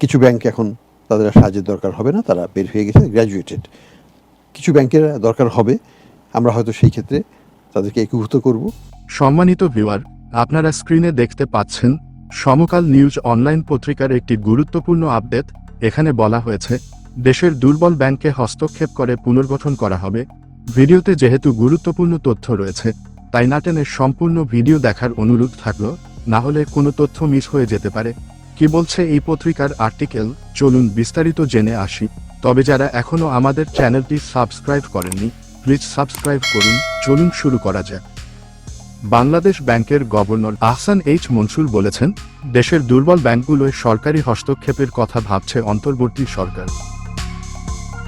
কিছু ব্যাংক এখন তাদের সাহায্যের দরকার হবে না, তারা বের হয়ে গেছে গ্র্যাজুয়েটেড কিছু ব্যাংকের দরকার হবে, আমরা হয়তো সেই ক্ষেত্রে তাদেরকে একীভূত করব। সম্মানিত ভিউয়ার আপনারা স্ক্রিনে দেখতে পাচ্ছেন, সমকাল নিউজ অনলাইন পত্রিকার একটি গুরুত্বপূর্ণ আপডেট এখানে বলা হয়েছে, দেশের দুর্বল ব্যাংকে হস্তক্ষেপ করে পুনর্গঠন করা হবে। ভিডিওতে যেহেতু গুরুত্বপূর্ণ তথ্য রয়েছে, তাই নাটেনের সম্পূর্ণ ভিডিও দেখার অনুরোধ থাকল, না হলে কোনো তথ্য মিস হয়ে যেতে পারে। কি বলছে এই পত্রিকার আর্টিকেল? চলুন বিস্তারিত জেনে আসি। তবে যারা এখনও আমাদের চ্যানেলটি সাবস্ক্রাইব করেননি, প্লিজ সাবস্ক্রাইব করুন। চলুন শুরু করা যাক। বাংলাদেশ ব্যাংকের গভর্নর আহসান এইচ মনসুর বলেছেন, দেশের দুর্বল ব্যাংকগুলোয় সরকারি হস্তক্ষেপের কথা ভাবছে অন্তর্বর্তী সরকার।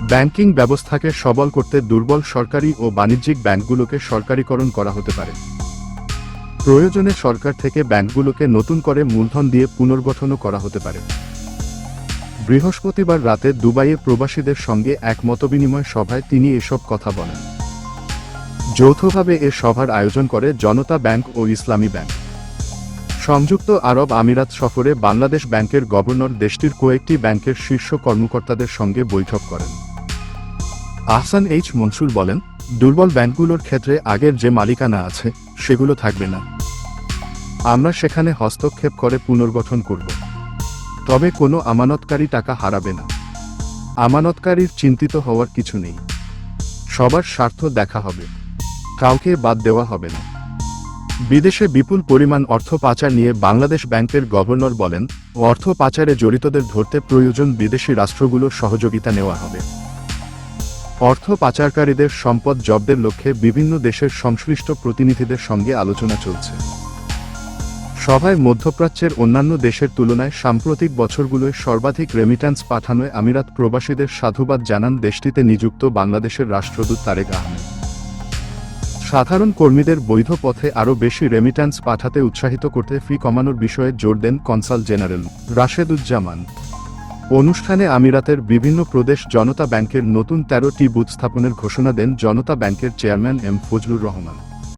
ব্যাংকিং ব্যবস্থাকে সবল করতে দুর্বল সরকারি ও বাণিজ্যিক ব্যাংকগুলোকে সরকারিকরণ করা হতে পারে। প্রয়োজনে সরকার থেকে ব্যাংকগুলোকে নতুন করে মূলধন দিয়ে পুনর্গঠনও করা হতে পারে। বৃহস্পতিবার রাতে দুবাইয়ে প্রবাসীদের সঙ্গে এক মতবিনিময় সভায় তিনি এসব কথা বলেন। যৌথভাবে এ সভার আয়োজন করে জনতা ব্যাংক ও ইসলামী ব্যাংক। সংযুক্ত আরব আমিরাত সফরে বাংলাদেশ ব্যাংকের গভর্নর দেশটির কয়েকটি ব্যাংকের শীর্ষ কর্মকর্তাদের সঙ্গে বৈঠক করেন। আহসান এইচ মনসুর বলেন, দুর্বল ব্যাংকগুলোর ক্ষেত্রে আগের যে মালিকানা আছে, সেগুলো থাকবে না। আমরা সেখানে হস্তক্ষেপ করে পুনর্গঠন করব। তবে কোনো আমানতকারী টাকা হারাবে না। আমানতকারীর চিন্তিত হওয়ার কিছু নেই। সবার স্বার্থ দেখা হবে। কাউকে বাদ দেওয়া হবে না। বিদেশে বিপুল পরিমাণ অর্থ পাচার নিয়ে বাংলাদেশ ব্যাংকের গভর্নর বলেন, অর্থ পাচারে জড়িতদের ধরতে প্রয়োজন বিদেশি রাষ্ট্রগুলোর সহযোগিতা নেওয়া হবে। অর্থ পাচারকারীদের সম্পদ জব্দের লক্ষ্যে বিভিন্ন দেশের সংশ্লিষ্ট প্রতিনিধিদের সঙ্গে আলোচনা চলছে। সভায় মধ্যপ্রাচ্যের অন্যান্য দেশের তুলনায় সাম্প্রতিক বছরগুলোয় সর্বাধিক রেমিট্যান্স পাঠানোয় আমিরাত প্রবাসীদের সাধুবাদ জানান দেশটিতে নিযুক্ত বাংলাদেশের রাষ্ট্রদূত তারেক আহমেদ। সাধারণ কর্মীদের বৈধ পথে আরও বেশি রেমিট্যান্স পাঠাতে উৎসাহিত করতে ফি কমানোর বিষয়ে জোর দেন কনসাল জেনারেল রাশেদুজ্জামান। অনুষ্ঠানে আমিরাতের বিভিন্ন প্রদেশ জনতা ব্যাংকের নতুন তেরোটি বুথ স্থাপনের ঘোষণা দেন জনতা ব্যাংকের চেয়ারম্যান এম ফজলুর রহমান।